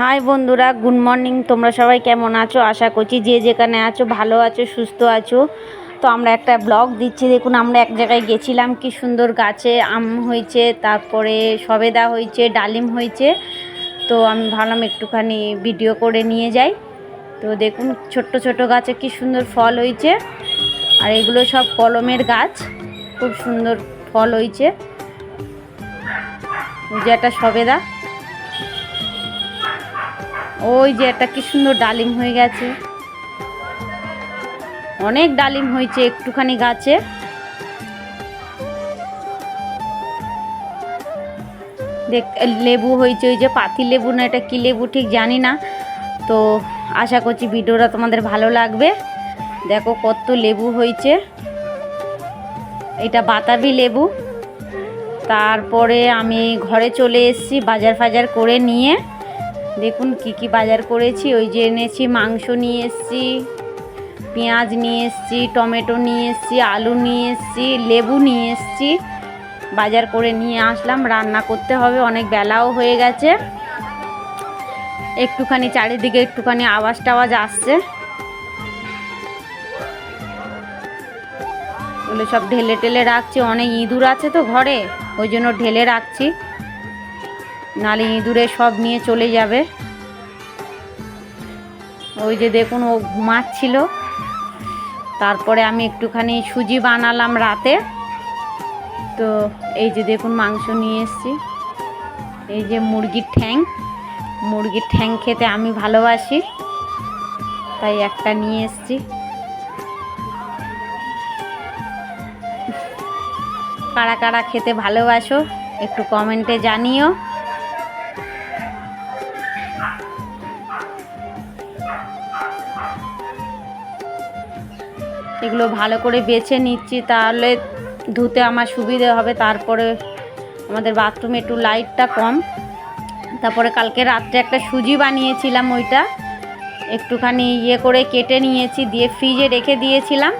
High বন্ধুরা, good morning. তোমরা সবাই কেমন আছো? আশা করছি যে যেখানে আছো, ভালো আছো, সুস্থ আছো। তো আমরা একটা ব্লগ দিচ্ছি। দেখুন, আমরা এক জায়গায় গেছিলাম, কি সুন্দর গাছে আম হয়েছে, তারপরে সবেদা হয়েছে, ডালিম হয়েছে। তো আমি ভাবলাম একটুখানি ভিডিও করে নিয়ে যাই। তো দেখুন, ছোট্ট ছোট গাছে কি সুন্দর ফল হয়েছে। আর এগুলো সব কলমের গাছ। খুব সুন্দর ফল হয়েছে। যে একটা সবেদা। ওই যে একটা কি সুন্দর ডালিম হয়ে গেছে। অনেক ডালিম হয়েছে একটুখানি গাছে। দেখ, লেবু হয়েছে, ওই যে পাতি লেবু না, এটা কি লেবু ঠিক জানি না। তো আশা করছি ভিডিওটা তোমাদের ভালো লাগবে। দেখো কত লেবু হয়েছে। এটা বাতাবি লেবু। তারপরে আমি ঘরে চলে এসেছি বাজার ফাজার করে নিয়ে। দেখুন কি কি বাজার করেছি, ওই যে এনেছি, মাংস নিয়ে এসেছি, পেঁয়াজ নিয়ে এসেছি, টমেটো নিয়ে এসেছি, আলু নিয়ে এসেছি, লেবু নিয়ে এসেছি। বাজার করে নিয়ে আসলাম, রান্না করতে হবে, অনেক বেলাও হয়ে গেছে। একটুখানি চারিদিকে একটুখানি আওয়াজ টাওয়াজ আসছে। ওগুলো সব ঢেলে টেলে রাখছি, অনেক ইঁদুর আছে তো ঘরে, ওই জন্য ঢেলে রাখছি। নালে ইঁদুরে সব নিয়ে চলে যাবে। ওই যে দেখুন, ও ঘুমাচ্ছিল। তারপরে আমি একটুখানি সুজি বানালাম রাতে। তো এই যে দেখুন, মাংস নিয়ে এসছি। এই যে মুরগির ঠ্যাং। মুরগির ঠ্যাং খেতে আমি ভালোবাসি। তাই একটা নিয়ে এসছি। কারা কারা খেতে ভালোবাসো, একটু কমেন্টে জানিও। এগুলো ভালো করে বেছে নিচ্ছি, তাহলে ধুতে আমার সুবিধে হবে। তারপরে আমাদের বাথরুমে একটু লাইটটা কম। তারপরে কালকে রাত্রে একটা সুজি বানিয়েছিলাম ওইটা। একটুখানি ইয়ে করে কেটে নিয়েছি, দিয়ে ফ্রিজে রেখে দিয়েছিলাম।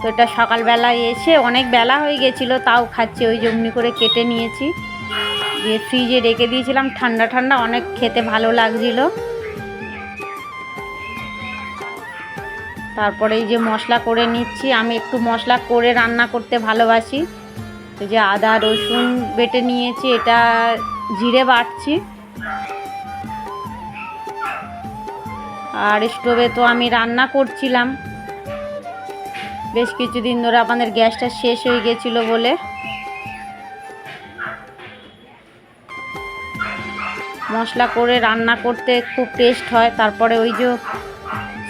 তো এটা সকালবেলায় এসে অনেক বেলা হয়ে গেছিল, তাও খাচ্ছি, ওই জমনি করে কেটে নিয়েছি। দিয়ে ফ্রিজে রেখে দিয়েছিলাম, ঠান্ডা ঠান্ডা অনেক খেতে ভালো লাগছিল। তারপরে এই যে মশলা করে নিচ্ছি, আমি একটু মশলা করে রান্না করতে ভালোবাসি। এই যে আদা, রসুন বেটে নিয়েছি, এটা জিরে বাটছি। আর স্টোভে তো আমি রান্না করছিলাম। বেশ কিছুদিন ধরে আমাদের গ্যাসটা শেষ হয়ে গেছিল বলে। মশলা করে রান্না করতে খুব টেস্ট হয়। তারপরে ওই যে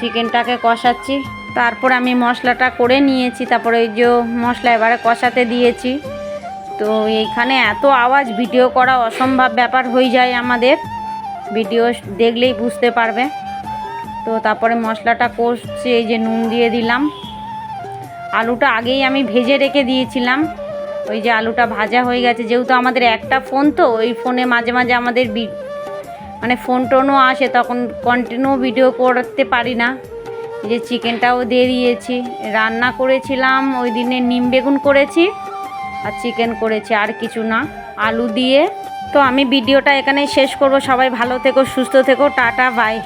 চিকেনটাকে কষাচ্ছি। তারপর আমি মশলাটা করে নিয়েছি, তারপরে ওই যে মশলা এবারে কষাতে দিয়েছি। তো এইখানে এত আওয়াজ, ভিডিও করা অসম্ভব ব্যাপার হয়ে যায় আমাদের। ভিডিও দেখলেই বুঝতে পারবে। তো তারপরে মশলাটা কষছি, এই যে নুন দিয়ে দিলাম। আলুটা আগেই আমি ভেজে রেখে দিয়েছিলাম। ওই যে আলুটা ভাজা হয়ে গেছে, যেহেতু আমাদের একটা ফোন তো, ওই ফোনে মাঝে মাঝে আমাদের মানে ফোন টোনও আসে, তখন কন্টিনিউ ভিডিও করতে পারি না। যে চিকেনটাও দিয়ে দিয়েছি। রান্না করেছিলাম, ওই দিনে নিম বেগুন করেছি, আর চিকেন করেছি, আর কিছু না। আলু দিয়ে। তো আমি ভিডিওটা এখানেই শেষ করব। সবাই ভালো থেকো, সুস্থ থেকো, টাটা বাই